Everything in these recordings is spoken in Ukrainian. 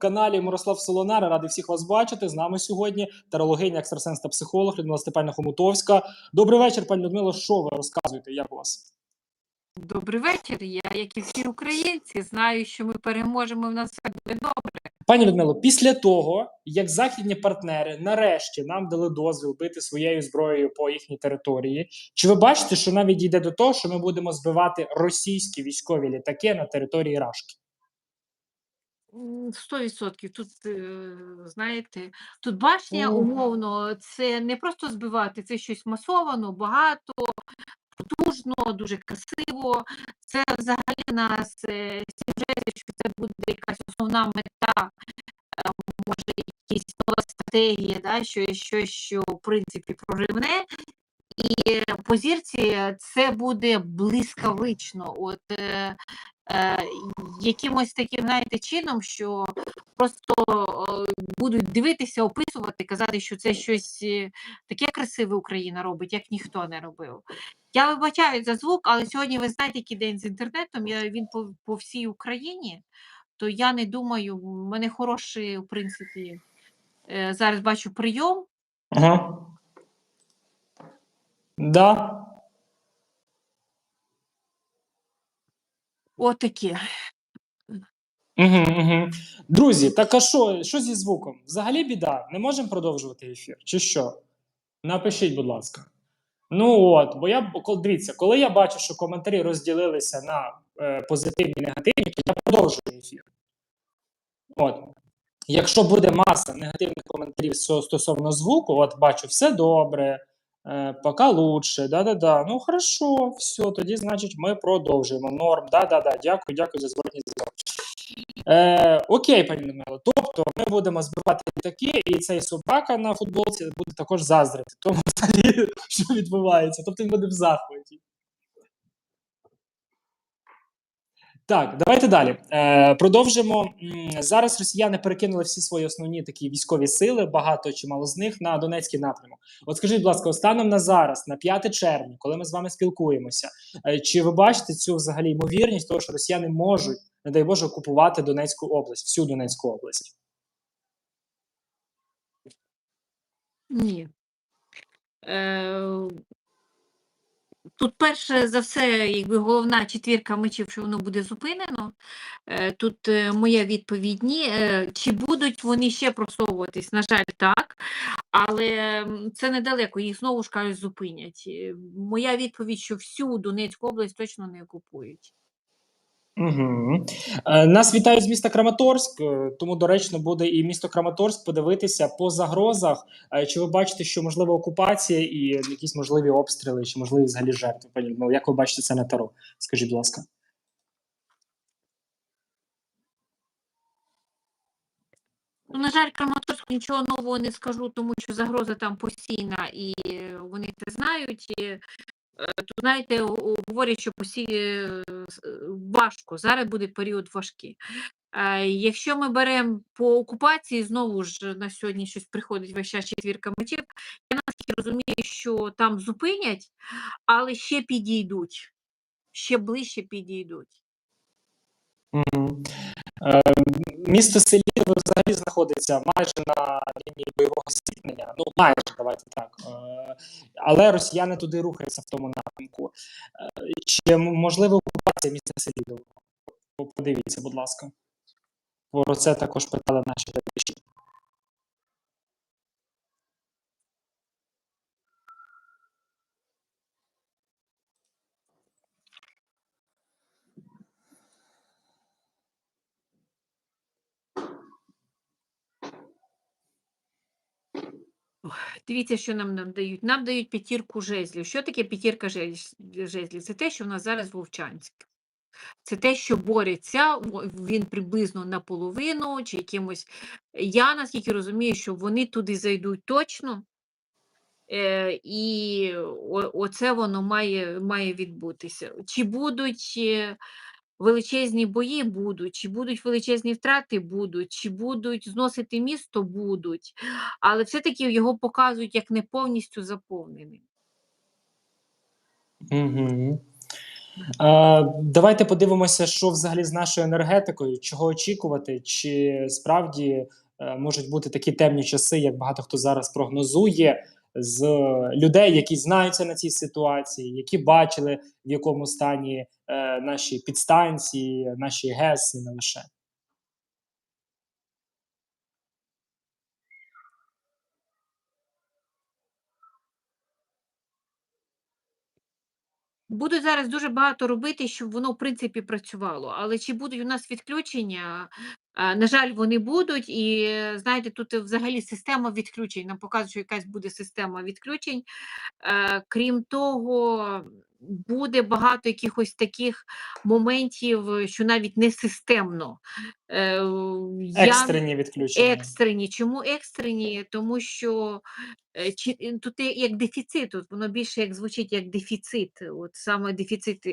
каналі Мирослав Солонар. Радий всіх вас бачити. З нами сьогодні тарологиня, екстрасенс та психолог Людмила Степанівна Хомутовська. Добрий вечір, пані Людмило. Що ви розказуєте? Як у вас? Добрий вечір. Я, як і всі українці, знаю, що ми переможемо. В нас все буде добре. Пані Людмило, після того, як західні партнери нарешті нам дали дозвіл бити своєю зброєю по їхній території, чи ви бачите, що навіть йде до того, що ми будемо збивати російські військові літаки на території Рашки? М, Сто відсотків. Тут е, знаєте, тут башня умовно, це не просто збивати, це щось масовано, багато, потужно, дуже красиво. Це взагалі нас е, сюжет, що це буде якась основна мета, е, може, якась нова стратегія, да, що щось, що в принципі проривне. І по зірці це буде блискавично, от е, е, якимось таким, знаєте, чином, що просто е, будуть дивитися, описувати, казати, що це щось е, таке красиве Україна робить, як ніхто не робив. Я вибачаю за звук, але сьогодні ви знаєте, який день з інтернетом. Я, він по, по всій Україні, то я не думаю, в мене хороший, в принципі, е, зараз бачу прийом. Ага. Да. Отакі. Угу, угу. Друзі, так а що, що зі звуком? Взагалі біда. Не можемо продовжувати ефір, чи що? Напишіть, будь ласка. Ну от, бо я дивіться, коли я бачу, що коментарі розділилися на е, позитивні і негативні, то я продовжую ефір. От. Якщо буде маса негативних коментарів стосовно звуку, от бачу, все добре, е, поки лучше, да-да-да. Ну хорошо, все, тоді, значить, ми продовжуємо. Норм, да-да-да. Дякую, дякую за зворотній зв'язок. Е, окей, пані Немело, Тобто ми будемо збивати літаки, і цей собака на футболці буде також заздрити тому, що відбувається. Тобто він буде в захваті. Так, давайте далі. Е, продовжимо. Зараз росіяни перекинули всі свої основні такі військові сили, багато чи мало з них на Донецький напрямок. От скажіть, будь ласка, станом на зараз, на 5 червня, коли ми з вами спілкуємося, е, чи ви бачите цю взагалі ймовірність того, що росіяни можуть, не дай Боже, окупувати Донецьку область, всю Донецьку область? Ні. Е, Тут перше за все, якби головна четвірка мечів, що воно буде зупинено. Е, Тут е, моя відповідь ні. Е, Чи будуть вони ще просовуватись? На жаль, так. Але це недалеко, їх знову ж кажуть, зупинять. Моя відповідь, що всю Донецьку область точно не окупують. Угу. Нас вітають з міста Краматорськ, е, тому доречно буде і місто Краматорськ подивитися по загрозах. Е, Чи ви бачите, що можлива окупація і якісь можливі обстріли, чи можливі взагалі жертви? Людмило, як ви бачите це на таро? Скажіть, будь ласка. Ну, на жаль, Краматорську нічого нового не скажу, тому що загроза там постійна і вони це знають. І, то знаєте, говорять, що посі... е, е, важко. Зараз буде період важкий. Е, Якщо ми беремо по окупації, знову ж на сьогодні щось приходить весь час четвірка мечів. Я наскільки розумію, що там зупинять, але ще підійдуть, ще ближче підійдуть. Е, місто Селідове взагалі знаходиться майже на лінії бойового зіткнення. Ну, майже давайте так. Е, але росіяни туди рухаються в тому напрямку. Е, чи можлива окупація міста Селідового? Подивіться, будь ласка. Про це також питали наші глядачі. Дивіться, що нам, нам дають. Нам дають п'ятірку жезлів. Що таке п'ятірка жез- жезлів? Це те, що в нас зараз Вовчанськ. Це те, що бореться, він приблизно наполовину чи якимось. Я наскільки розумію, що вони туди зайдуть точно. Е, і оце воно має, має відбутися. Чи будуть е, величезні бої? Будуть, чи будуть величезні втрати? Будуть, чи будуть зносити місто? Будуть. Але все-таки його показують як не повністю заповненим. Угу. Е, давайте подивимося, що взагалі з нашою енергетикою, чого очікувати, чи справді е, можуть бути такі темні часи, як багато хто зараз прогнозує, з людей, які знаються на цій ситуації, які бачили, в якому стані е, наші підстанції, наші ГЕС і не лише. Будуть зараз дуже багато робити, щоб воно в принципі працювало. Але чи будуть у нас відключення? Е, На жаль, вони будуть. І е, знаєте, тут взагалі система відключень. Нам показують, що якась буде система відключень. Е, Крім того, буде багато якихось таких моментів, що навіть не системно. Е, я- Екстрені відключення. Екстрені. Чому екстрені? Тому що е, чи, е, тут як дефіцит, от воно більше як звучить як дефіцит, от саме дефіцит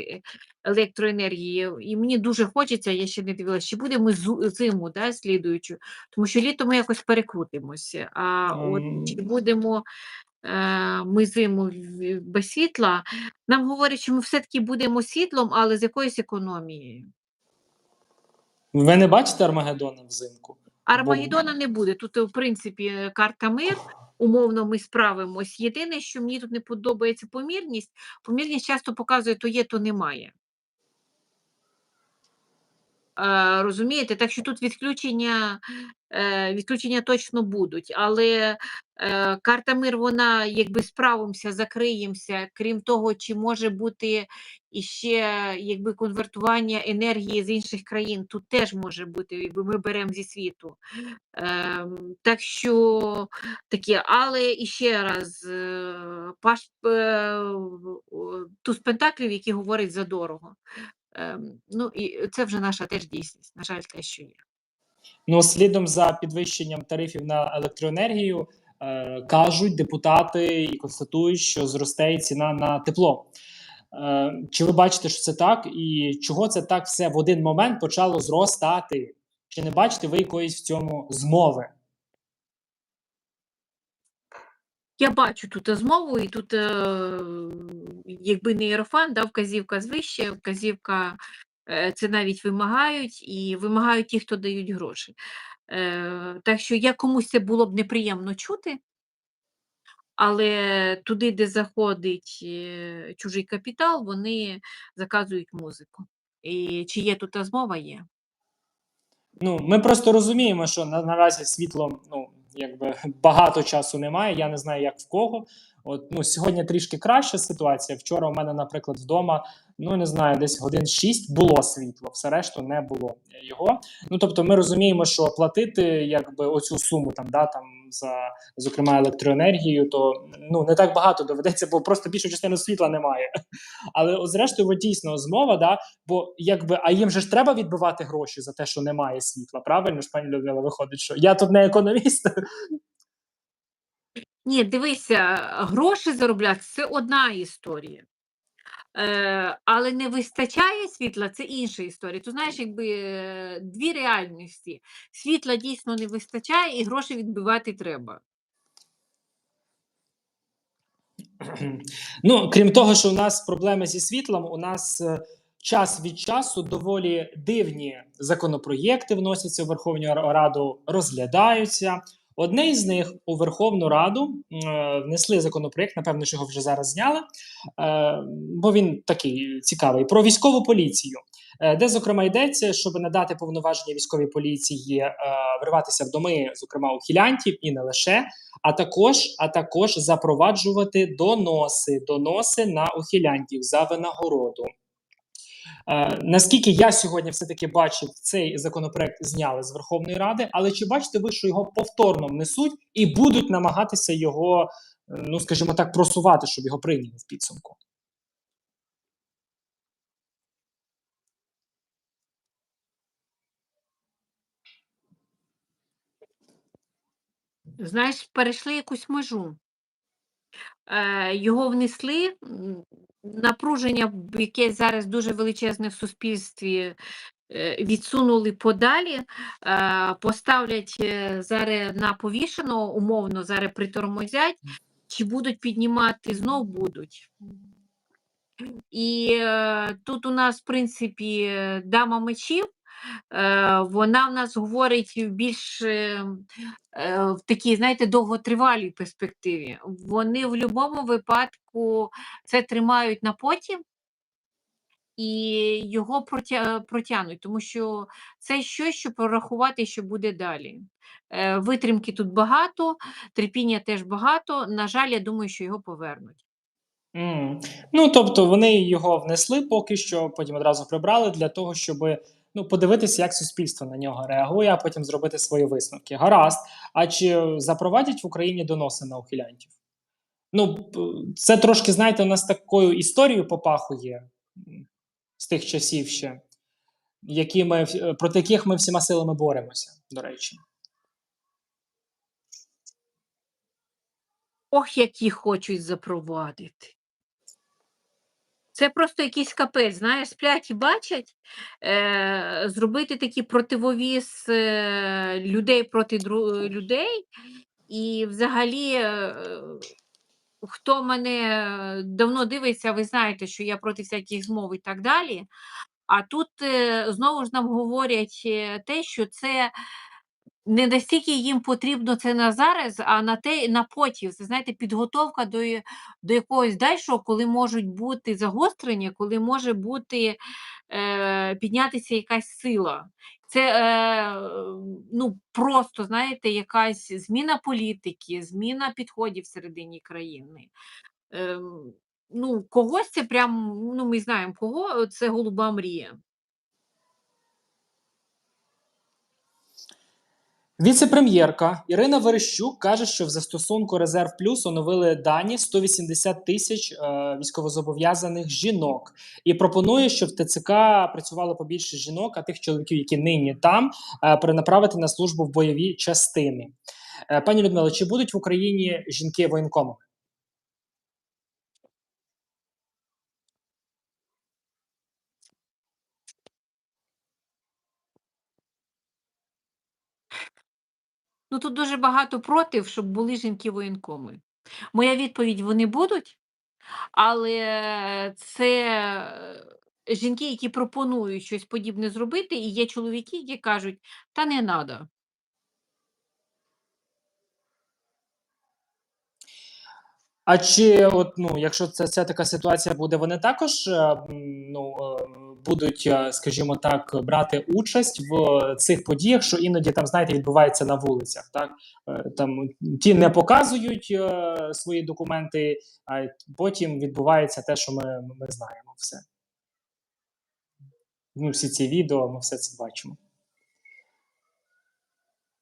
електроенергії. І мені дуже хочеться, я ще не дивилася, чи буде ми зиму да, слідуючу, тому що літо ми якось перекрутимося. А от чи Ем. будемо ми зиму без світла, нам говорять, що ми все-таки будемо світлом, але з якоюсь економією. Ви не бачите Армагеддона взимку? Армагеддона не буде. Тут, е, в принципі, е, карта мир. Умовно, ми справимось. Єдине, що мені тут не подобається помірність. Помірність часто показує, то є, то немає. Е, розумієте? Так що тут відключення, е, відключення точно будуть. Але е, карта мир, вона якби справимося, закриємося. Крім того, чи може бути іще якби конвертування енергії з інших країн, тут теж може бути, якби ми беремо зі світу. Ем, так що таке, але іще раз, паш, туз пентаклів, який говорить за дорого. Ем, ну і це вже наша теж дійсність, на жаль, те, що є. Ну, слідом за підвищенням тарифів на електроенергію е, кажуть депутати і констатують, що зросте і ціна на тепло. Е, чи ви бачите, що це так, і чого це так все в один момент почало зростати? Чи не бачите ви якоїсь в цьому змови? Я бачу тут змову, і тут, е, якби не Єрофан, да, вказівка звище, вказівка е, це навіть вимагають, і вимагають ті, хто дають гроші. Е, так що я комусь це було б неприємно чути, але туди, де заходить чужий капітал, вони заказують музику. І чи є тут змова? Є. Ну, ми просто розуміємо, що на, наразі світло ну, якби багато часу немає. Я не знаю, як в кого. От ну сьогодні трішки краща ситуація. Вчора у мене, наприклад, вдома, ну не знаю, десь годин 6 було світло, все решту не було його. Ну тобто, ми розуміємо, що платити якби оцю суму там, да, там за зокрема електроенергію, то ну не так багато доведеться, бо просто більшу частину світла немає. Але зрештою, дійсно змова, да, бо якби а їм же ж треба відбивати гроші за те, що немає світла. Правильно ж, пані Людмила, виходить, що я тут не економіст. Ні, дивися, гроші заробляти це одна історія. Е, але не вистачає світла, це інша історія. Ти знаєш, якби е, дві реальності. Світла дійсно не вистачає, і гроші відбивати треба. Ну, крім того, що у нас проблеми зі світлом, у нас е, час від часу доволі дивні законопроєкти вносяться в Верховну Раду, розглядаються. Одне із них у Верховну Раду е, внесли законопроєкт, напевно, що його вже зараз зняли, е, бо він такий цікавий про військову поліцію, е, де зокрема йдеться, щоб надати повноваження військовій поліції е, вриватися в доми, зокрема ухилянтів, і не лише, а також, а також запроваджувати доноси, доноси на ухилянтів за винагороду. Е, наскільки я сьогодні все-таки бачив, цей законопроект зняли з Верховної Ради, але чи бачите ви, що його повторно внесуть і будуть намагатися його, е, ну скажімо так, просувати, щоб його прийняли в підсумку? Знаєш, перейшли якусь межу. Е, його внесли, напруження, яке зараз дуже величезне в суспільстві, е, відсунули подалі, е, поставлять зараз на повішеного, умовно, зараз притормозять, чи будуть піднімати, знов будуть. І тут у нас, в принципі, дама мечів. Е, вона в нас говорить більш е, е, в такій, знаєте, довготривалій перспективі. Вони в будь-якому випадку це тримають на потім і його протягнуть, тому що це щось, що прорахувати, що буде далі. Витримки тут багато, терпіння теж багато. На жаль, я думаю, що його повернуть. Ну, тобто вони його внесли поки що, потім одразу прибрали для того, щоб ну, подивитися, як суспільство на нього реагує, а потім зробити свої висновки. Гаразд. А чи запровадять в Україні доноси на ухилянтів? Ну, це трошки, знаєте, у нас такою історією попахує з тих часів ще, які ми, проти яких ми всіма силами боремося, до речі. Ох, які хочуть запровадити. Це просто якийсь капець, знаєш, сплять і бачать, е, зробити такий противовіз е, людей проти е, людей. І взагалі, е, хто мене давно дивиться, ви знаєте, що я проти всяких змов і так далі. А тут е, знову ж нам говорять е, те, що це не настільки їм потрібно це на зараз, а на те на потім. Це знаєте, підготовка до, до якогось дальшого, коли можуть бути загострення, коли може бути е, піднятися якась сила. Це е, ну, просто, знаєте, якась зміна політики, зміна підходів всередині країни. Е, ну, когось це прям, ну, ми знаємо, кого це голуба мрія. Віце-прем'єрка Ірина Верещук каже, що в застосунку Резерв Плюс оновили дані 180 тисяч е, військовозобов'язаних жінок і пропонує, щоб ТЦК працювало побільше жінок, а тих чоловіків, які нині там, е, перенаправити на службу в бойові частини. Е, пані Людмило, чи будуть в Україні жінки воєнкомами? Ну, тут дуже багато против, щоб були жінки-воєнкоми. Моя відповідь: вони будуть, але це е, жінки, які пропонують щось подібне зробити, і є чоловіки, які кажуть, та не треба. А чи от ну, якщо це ця така ситуація буде, вони також е, ну е, будуть, е, скажімо так, брати участь в цих подіях, що іноді там, знаєте, відбувається на вулицях. Так Е, там ті не показують е, свої документи, а потім відбувається те, що ми, ми знаємо все. Ну, всі ці відео, ми все це бачимо.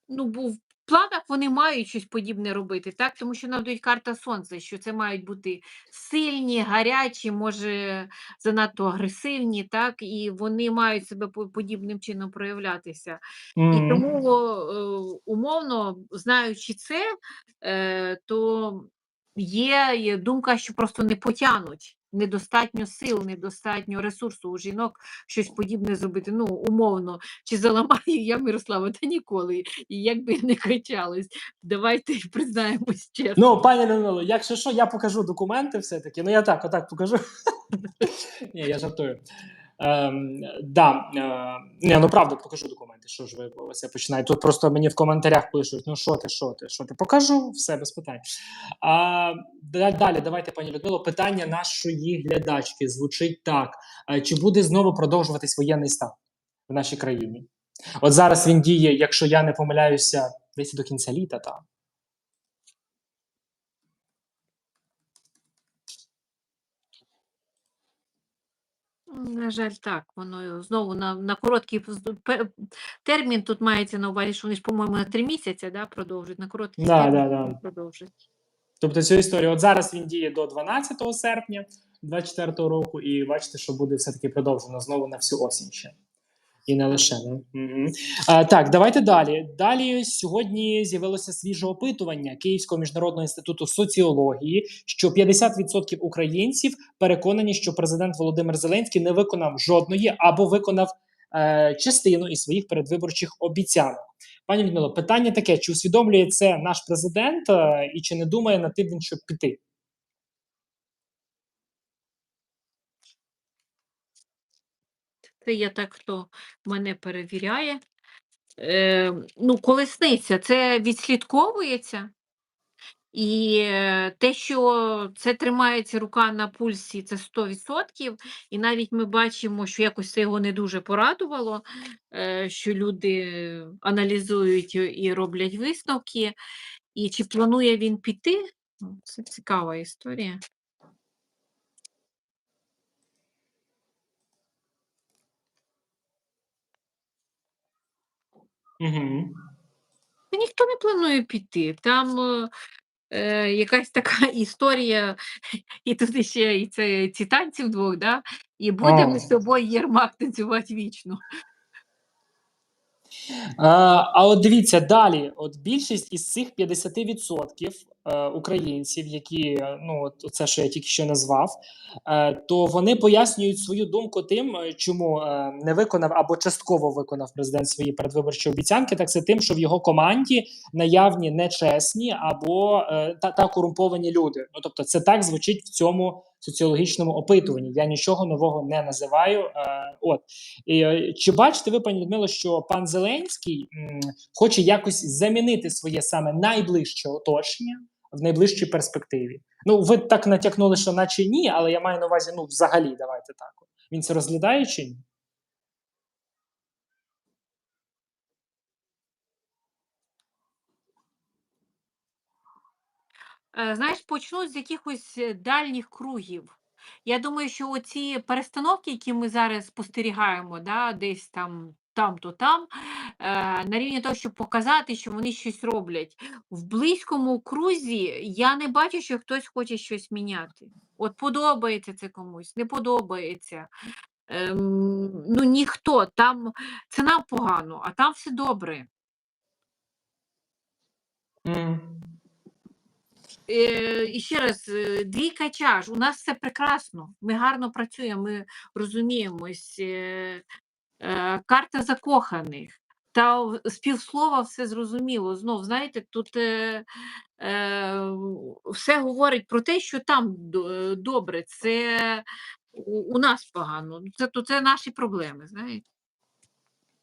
Ну, бо в планах вони мають щось подібне робити, так? Тому що нам дають карта сонця, що це мають бути сильні, гарячі, може занадто агресивні, так, і вони мають себе подібним чином проявлятися. І тому, е, умовно, знаючи це, е, то є, думка, що просто не потягнуть. Недостатньо сил, недостатньо ресурсу у жінок щось подібне зробити. Ну, умовно, чи заламаю я Мирослава, та ніколи. І як би не кричались. давайте признаємось чесно. Ну, пані Людмило, якщо що, я покажу документи все-таки. Ну, я так, отак покажу. Ні, я жартую. Ем, да, е, ні, ну правда, покажу документи. Що ж ви оце починаєте? Тут просто мені в коментарях пишуть: ну що ти, що ти, що ти? Покажу все без питань. А, далі, давайте, пані Людмило, питання нашої глядачки звучить так: Е, чи буде знову продовжуватись воєнний стан в нашій країні? От зараз він діє, якщо я не помиляюся, десь до кінця літа, так. На жаль, так, воно знову на, на короткий термін тут мається на увазі, що вони ж, по-моєму, на три місяці да, продовжують, на короткий Да, термін да, да. продовжують. Тобто цю історію, от зараз він діє до 12 серпня 2024 року, і бачите, що буде все-таки продовжено знову на всю осінь ще. І не лише. Да? Угу. А, так, давайте далі. Далі сьогодні з'явилося свіже опитування Київського міжнародного інституту соціології, що 50% українців переконані, що президент Володимир Зеленський не виконав жодної або виконав е, частину із своїх передвиборчих обіцянок. Пані Людмило, питання таке: чи усвідомлює це наш президент е, і чи не думає на тиждень, щоб піти? Це я так, хто мене перевіряє. Е, ну, колесниця, це відслідковується. І е, те, що це тримається рука на пульсі, це 100%. І навіть ми бачимо, що якось це його не дуже порадувало, е, що люди аналізують і роблять висновки. І чи планує він піти? Ну, Це цікава історія. Угу. Та ніхто не планує піти. Там е, е, якась така історія, і тут ще і це ці танці вдвох, да? і будемо О. з тобою Єрмак танцювати вічно. А, а от дивіться далі: от більшість із цих 50% е, українців, які е, ну от це, що я тільки що назвав, е, то вони пояснюють свою думку тим, е, чому е, не виконав або частково виконав президент свої передвиборчі обіцянки. Так це тим, що в його команді наявні нечесні або е, та, та корумповані люди. Ну тобто, це так звучить в цьому соціологічному опитуванні. Я нічого нового не називаю. Е, от і, е, чи бачите ви, пані Людмило, що пан Зеленський м, хоче якось замінити своє саме найближче оточення в найближчій перспективі? Ну, ви так натякнули, що наче ні, але я маю на увазі, ну, взагалі, давайте так. Він це розглядає чи ні? Е, Знаєш, почну з якихось е, дальніх кругів. Я думаю, що оці перестановки, які ми зараз спостерігаємо, да, десь там, там то там, е, на рівні того, щоб показати, що вони щось роблять. В близькому крузі я не бачу, що хтось хоче щось міняти. От подобається це комусь, не подобається. Ем, ну ніхто там це нам погано, а там все добре. Е, і ще раз, е, двійка чаш. У нас все прекрасно. Ми гарно працюємо, ми розуміємось. Е, карта закоханих. Та в- з півслова все зрозуміло. Знов, знаєте, тут е, е, все говорить про те, що там е, добре, це у, у нас погано. Це, то це наші проблеми, знаєте.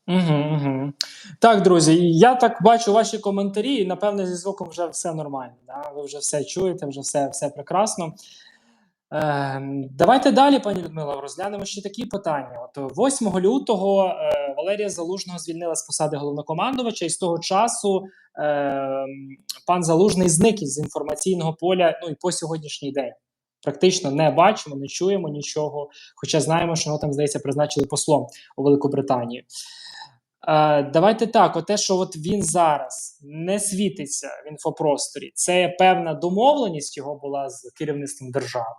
Угу, угу. Так, друзі, я так бачу ваші коментарі, і напевне зі звуком вже все нормально. Да? Ви вже все чуєте, вже все, все прекрасно. Е, давайте далі, пані Людмила, розглянемо ще такі питання. От 8 лютого е, Валерія Залужного звільнила з посади головнокомандувача, і з того часу е, пан Залужний зник із інформаційного поля. Ну і по сьогоднішній день. Практично не бачимо, не чуємо нічого. Хоча знаємо, що його там здається призначили послом у Великобританії. Е, давайте так: от те, що от він зараз не світиться в інфопросторі, це певна домовленість його була з керівництвом держави.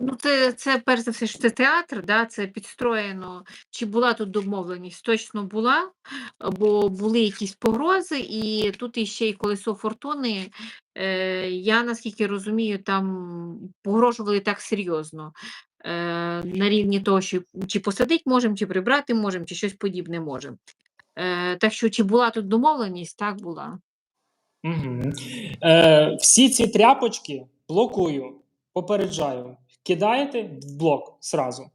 Ну, це, це перш за все, що це театр, да, це підстроєно. Чи була тут домовленість? Точно була, бо були якісь погрози, і тут іще й колесо фортуни. Е, я наскільки розумію, там погрожували так серйозно. Е, на рівні того, що чи посадити можемо, чи прибрати можемо, чи щось подібне можемо. Е, так що, чи була тут домовленість? Так була. Угу. Е, всі ці тряпочки блокую, попереджаю. Кидаєте в блок зразу.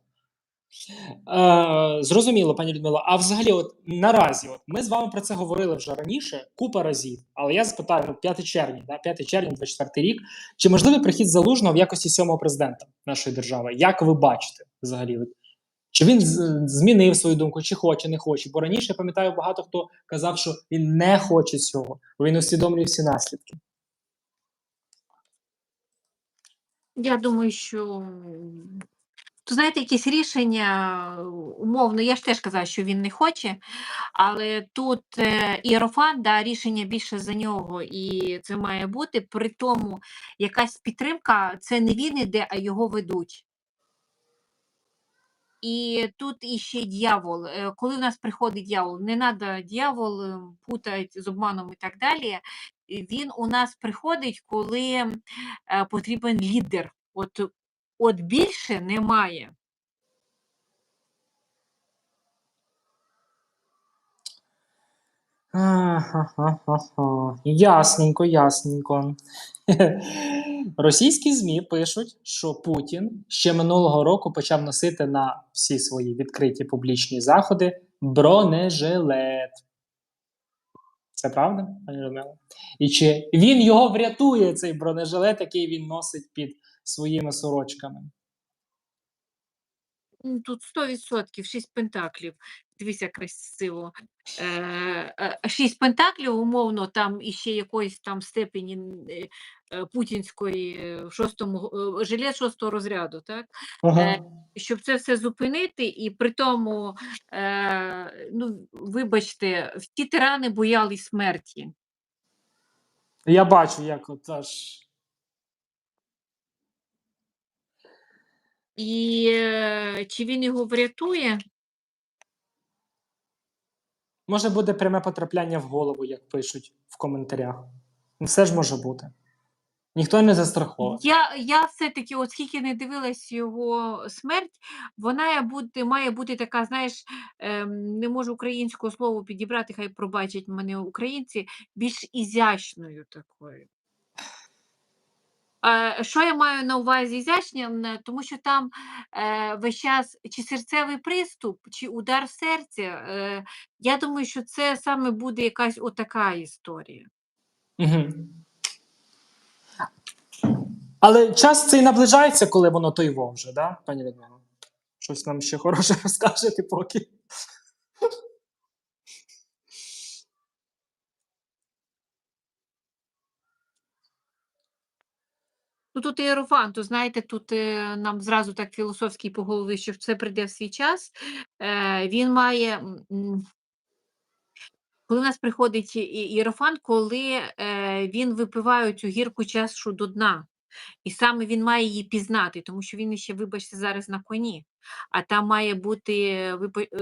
Е, зрозуміло, пані Людмила. А взагалі, от наразі, от ми з вами про це говорили вже раніше, купа разів. Але я запитаю, ну, 5 червня, да, 5 червня, 24 рік. Чи можливий прихід залужного в якості сьомого президента нашої держави? Як ви бачите взагалі? Чи він змінив свою думку, чи хоче, не хоче? Бо раніше я пам'ятаю, багато хто казав, що він не хоче цього, бо він усвідомлює всі наслідки. Я думаю, що то знаєте, якісь рішення умовно, я ж теж казала, що він не хоче, але тут е, Іерофант, да, рішення більше за нього, і це має бути. При тому якась підтримка це не він іде, а його ведуть. І тут іще дьявол. Е, Коли в нас приходить дьявол, не треба дьявол е, путати з обманом і так далі. Він у нас приходить, коли е, потрібен лідер. От, от більше немає. Ясненько, ясненько. Російські ЗМІ пишуть, що Путін ще минулого року почав носити на всі свої відкриті публічні заходи бронежилет. Це правда, пані Людмила? І чи він його врятує, цей бронежилет, який він носить під своїми сорочками? Тут 100%, 6 пентаклів. Дивися красиво. Е, е, Шість пентаклів, умовно, там іще якоїсь там степені е, путінської е, шостому е, жилет шостого розряду, так? Ага. Щоб це все зупинити, і при тому, е, ну, вибачте, всі тирани боялись смерті. Я бачу, як от аж. І е, чи він його врятує? Може буде пряме потрапляння в голову, як пишуть в коментарях. Ну, Все ж може бути. Ніхто не застрахований. Я, я все-таки, от скільки не дивилась його смерть, вона бути, має бути така, знаєш, ем, не можу українського слова підібрати, хай пробачать мене українці, більш ізящною такою. Е, Що я маю на увазі ізящним? Тому що там е, весь час чи серцевий приступ, чи удар серця. Е, я думаю, що це саме буде якась отака історія. Угу. Але час цей наближається, коли воно той вже, да, пані Людмила? Щось нам ще хороше розкажете поки. Ну, тут іерофант, то знаєте, тут е, нам зразу так філософський по голові, що все прийде в свій час. Е, він має. Коли в нас приходить і- і- коли е, він випиває цю гірку чашу до дна, і саме він має її пізнати, тому що він ще, вибачте, зараз на коні. А там має бути е,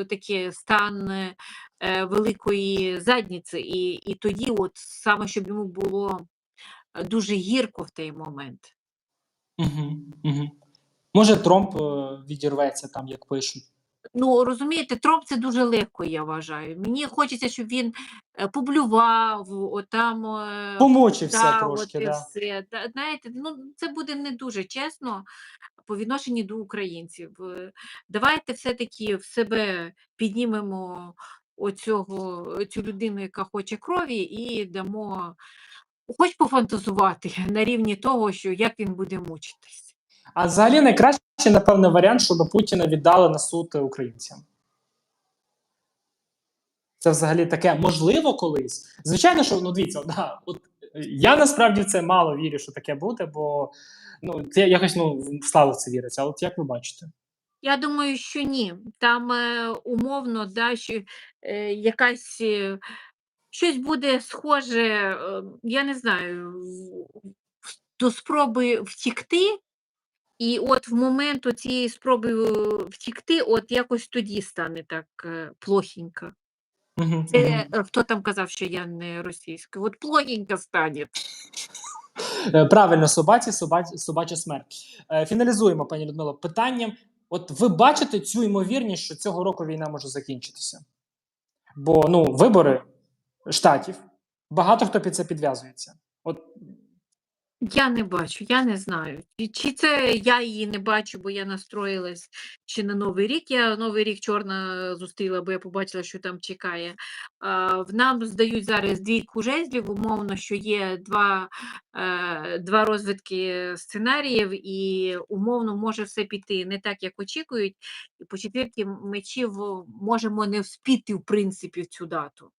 такий стан е, е, великої задніці, і, і тоді, от саме щоб йому було дуже гірко в той момент. Угу, угу. Може, Тромп відірветься там, як пишуть. Ну, розумієте, троп це дуже легко, я вважаю. Мені хочеться, щоб він е, поблював, отам е, Помучився та, трошки, от і да. все. Знаєте, ну це буде не дуже чесно по відношенню до українців. Е, Давайте все-таки в себе піднімемо оцього, цю людину, яка хоче крові, і дамо хоч пофантазувати на рівні того, що як він буде мучитись. А взагалі найкращий, напевне, варіант, щоб Путіна віддали на суд українцям. Це взагалі таке можливо колись. Звичайно, що ну дивіться, да, от я насправді в це мало вірю, що таке буде, бо ну це якось ну слава в це віриться. А от як ви бачите? Я думаю, що ні. Там е, умовно, да, що, е, якась е, щось буде схоже, е, я не знаю, до спроби втікти, і от в момент цієї спроби е, втікти, от якось тоді стане так е, плохенько. Угу, Це е, хто там казав, що я не російська? От плохенько стане. Правильно, собаці, собаці, собача смерть. Фіналізуємо, пані Людмило, питанням. От ви бачите цю ймовірність, що цього року війна може закінчитися? Бо ну, вибори штатів, багато хто під це підв'язується. От Я не бачу, я не знаю. Чи це я її не бачу, бо я настроїлась чи на Новий рік. Я Новий рік чорна зустріла, бо я побачила, що там чекає. В нам здають зараз двійку жезлів, умовно, що є два, е, два розвитки сценаріїв, і умовно може все піти не так, як очікують. І по четвірки мечів можемо не вспіти, в принципі, в цю дату.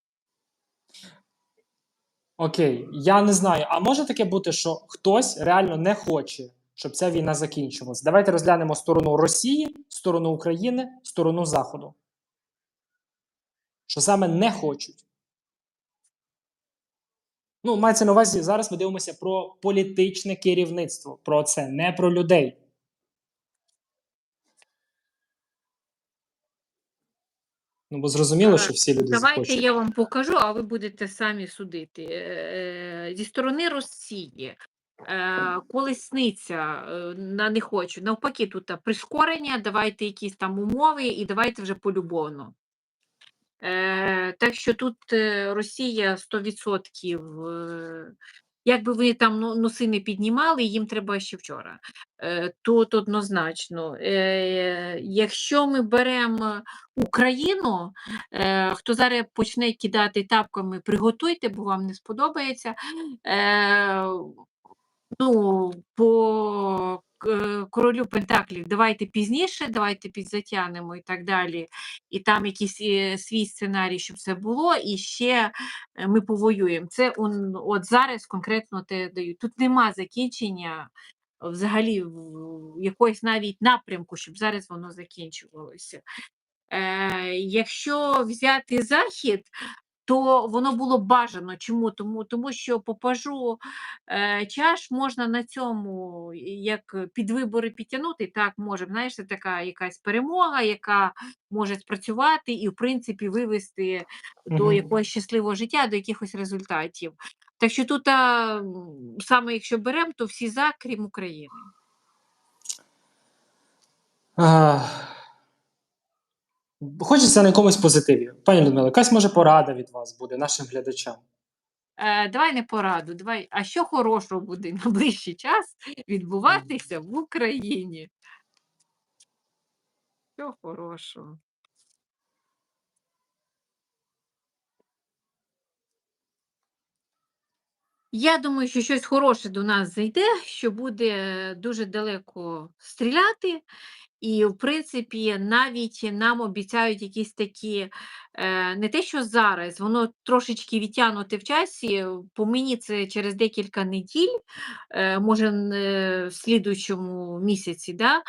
Окей, я не знаю. А може таке бути, що хтось реально не хоче, щоб ця війна закінчилась? Давайте розглянемо сторону Росії, сторону України, сторону Заходу. Що саме не хочуть. Ну, мається на увазі, зараз ми дивимося про політичне керівництво. Про це, не про людей. Ну, бо зрозуміло, що всі люди Давайте захочуть. я вам покажу, а ви будете самі судити. Е, е, Зі сторони Росії е, колесниця на не хочу. Навпаки, тут прискорення, давайте якісь там умови і давайте вже полюбовно. Так що тут Росія 100% е, як вони там ну, носи не піднімали, їм треба ще вчора. Е, Тут однозначно. Е, Якщо ми беремо Україну, е, хто зараз почне кидати тапками, приготуйте, бо вам не сподобається. Ну, по королю Пентаклів давайте пізніше, давайте підзатягнемо і так далі. І там якийсь е, свій сценарій, щоб це було, і ще е, ми повоюємо. Це он, от зараз конкретно те даю. Тут нема закінчення взагалі якогось навіть напрямку, щоб зараз воно закінчувалося. Е, якщо взяти захід, то воно було бажано. Чому? Тому, тому що по пажу е, чаш можна на цьому як під вибори підтягнути. Так, може, знаєш, це така якась перемога, яка може спрацювати і, в принципі, вивести до якогось щасливого життя, до якихось результатів. Так що тут, а, саме якщо беремо, то всі за, крім України. Хочеться на якомусь позитиві. Пані Людмила, якась може порада від вас буде нашим глядачам. Е, давай не пораду, давай. А що хорошого буде на ближчий час відбуватися в Україні? Що хорошого? Я думаю, що щось хороше до нас зайде, що буде дуже далеко стріляти. І, в принципі, навіть нам обіцяють якісь такі, е, не те, що зараз, воно трошечки відтягнуте в часі. По мені це через декілька неділь, е, може, е, в слідуючому місяці, да,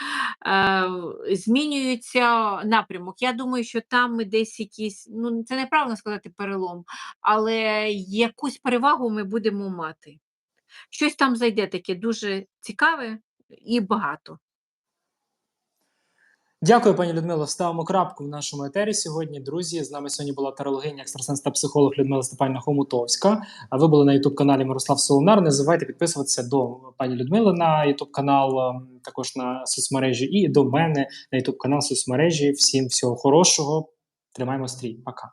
змінюється напрямок. Я думаю, що там ми десь якісь, ну це неправильно сказати перелом, але якусь перевагу ми будемо мати. Щось там зайде таке дуже цікаве і багато. Дякую, пані Людмило. Ставимо крапку в нашому етері сьогодні. Друзі, з нами сьогодні була тарологиня, екстрасенс та психолог Людмила Степанівна Хомутовська. А ви були на ютуб каналі Мирослав Солонар. Не забувайте підписуватися до пані Людмили на ютуб канал, ем, також на соцмережі, і до мене на ютуб канал соцмережі. Всім всього хорошого. Тримаємо стрій. Пока.